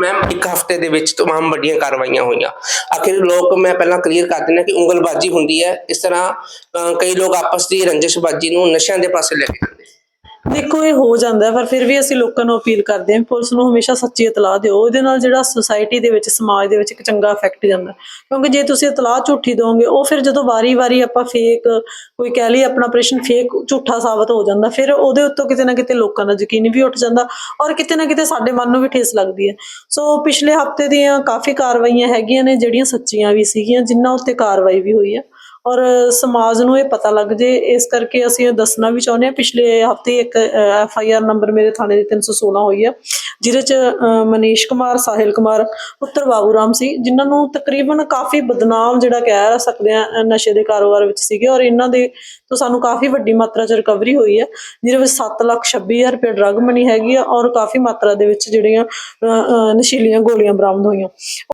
Ma'am ਇੱਕ ਹਫ਼ਤੇ ਦੇ ਵਿੱਚ ਤਮਾਮ ਵੱਡੀਆਂ ਕਾਰਵਾਈਆਂ ਹੋਈਆਂ। ਆਖਿਰ ਲੋਕ ਮੈਂ ਪਹਿਲਾਂ ਕਲੀਅਰ ਕਰ ਦਿੰਦਾ ਕਿ ਉਂਗਲਬਾਜ਼ੀ ਹੁੰਦੀ ਹੈ। ਇਸ ਤਰ੍ਹਾਂ, ਅਹ ਕਈ ਲੋਕ ਆਪਸ ਦੀ ਰੰਜਿਸ਼ਬਾਜ਼ੀ ਨੂੰ ਨਸ਼ਿਆਂ ਦੇ ਪਾਸੇ ਲੈ ਕੇ ਦੇਖੋ, ਇਹ ਹੋ ਜਾਂਦਾ ਪਰ ਫਿਰ ਵੀ ਅਸੀਂ ਲੋਕਾਂ ਨੂੰ ਅਪੀਲ ਕਰਦੇ ਹਾਂ ਪੁਲਿਸ ਨੂੰ ਹਮੇਸ਼ਾ ਸੱਚੀ ਇਤਲਾਹ ਦਿਓ। ਉਹਦੇ ਨਾਲ ਜਿਹੜਾ ਸੁਸਾਇਟੀ ਦੇ ਵਿੱਚ, ਸਮਾਜ ਦੇ ਵਿੱਚ ਇੱਕ ਚੰਗਾ ਇਫੈਕਟ ਜਾਂਦਾ ਕਿਉਂਕਿ ਜੇ ਤੁਸੀਂ ਇਤਲਾਹ ਝੂਠੀ ਦੋਗੇ ਉਹ ਫਿਰ ਜਦੋਂ ਵਾਰੀ-ਵਾਰੀ ਆਪਾਂ ਫੇਕ ਕੋਈ ਕਹਿ ਲਈ ਆਪਣਾ ਆਪਰੇਸ਼ਨ ਫੇਕ ਝੂਠਾ ਸਾਬਤ ਹੋ ਜਾਂਦਾ, ਫਿਰ ਉਹਦੇ ਉੱਤੋਂ ਕਿਤੇ ਨਾ ਕਿਤੇ ਲੋਕਾਂ ਦਾ ਯਕੀਨ ਵੀ ਉੱਠ ਜਾਂਦਾ ਔਰ ਕਿਤੇ ਨਾ ਕਿਤੇ ਸਾਡੇ ਮਨ ਨੂੰ ਵੀ ਠੇਸ ਲੱਗਦੀ ਹੈ। ਸੋ ਪਿਛਲੇ ਹਫ਼ਤੇ ਦੀਆਂ ਕਾਫੀ ਕਾਰਵਾਈਆਂ ਹੈਗੀਆਂ ਨੇ, ਜਿਹੜੀਆਂ ਸੱਚੀਆਂ ਵੀ ਸੀਗੀਆਂ, ਜਿਨ੍ਹਾਂ ਉੱਤੇ ਕਾਰਵਾਈ ਵੀ ਹੋਈ ਹੈ। ਔਰ ਸਮਾਜ ਨੂੰ ਇਹ ਪਤਾ ਲੱਗ ਜੇ, ਇਸ ਕਰਕੇ ਅਸੀਂ ਇਹ ਦੱਸਣਾ ਵੀ ਚਾਹੁੰਦੇ ਹਾਂ, ਪਿਛਲੇ ਹਫ਼ਤੇ ਇੱਕ ਐਫ ਆਈ ਆਰ ਨੰਬਰ ਮੇਰੇ ਥਾਣੇ ਦੀ 316 ਹੋਈ ਹੈ ਜਿਹਦੇ ਚ ਮਨੀਸ਼ ਕੁਮਾਰ, ਸਾਹਿਲ ਕੁਮਾਰ, ਪੁੱਤਰ ਬਾਬੂ ਰਾਮ ਸੀ, ਜਿਨ੍ਹਾਂ ਨੂੰ ਤਕਰੀਬਨ ਕਾਫੀ ਬਦਨਾਮ ਜਿਹੜਾ ਕਹਿ ਸਕਦੇ ਆ ਨਸ਼ੇ ਦੇ ਕਾਰੋਬਾਰ ਵਿੱਚ ਸੀਗੇ ਔਰ ਇਹਨਾਂ ਦੇ ਤੋਂ ਸਾਨੂੰ ਕਾਫੀ ਵੱਡੀ ਮਾਤਰਾ ਚ ਰਿਕਵਰੀ ਹੋਈ ਹੈ ਜਿਹਦੇ ਵਿੱਚ 7 ਲੱਖ 26 ਹਜ਼ਾਰ ਰੁਪਏ ਡਰੱਗ ਮਨੀ ਹੈਗੀ ਆ ਔਰ ਕਾਫੀ ਮਾਤਰਾ ਦੇ ਵਿੱਚ ਜਿਹੜੀਆਂ ਨਸ਼ੀਲੀਆਂ ਗੋਲੀਆਂ ਬਰਾਮਦ ਹੋਈਆਂ।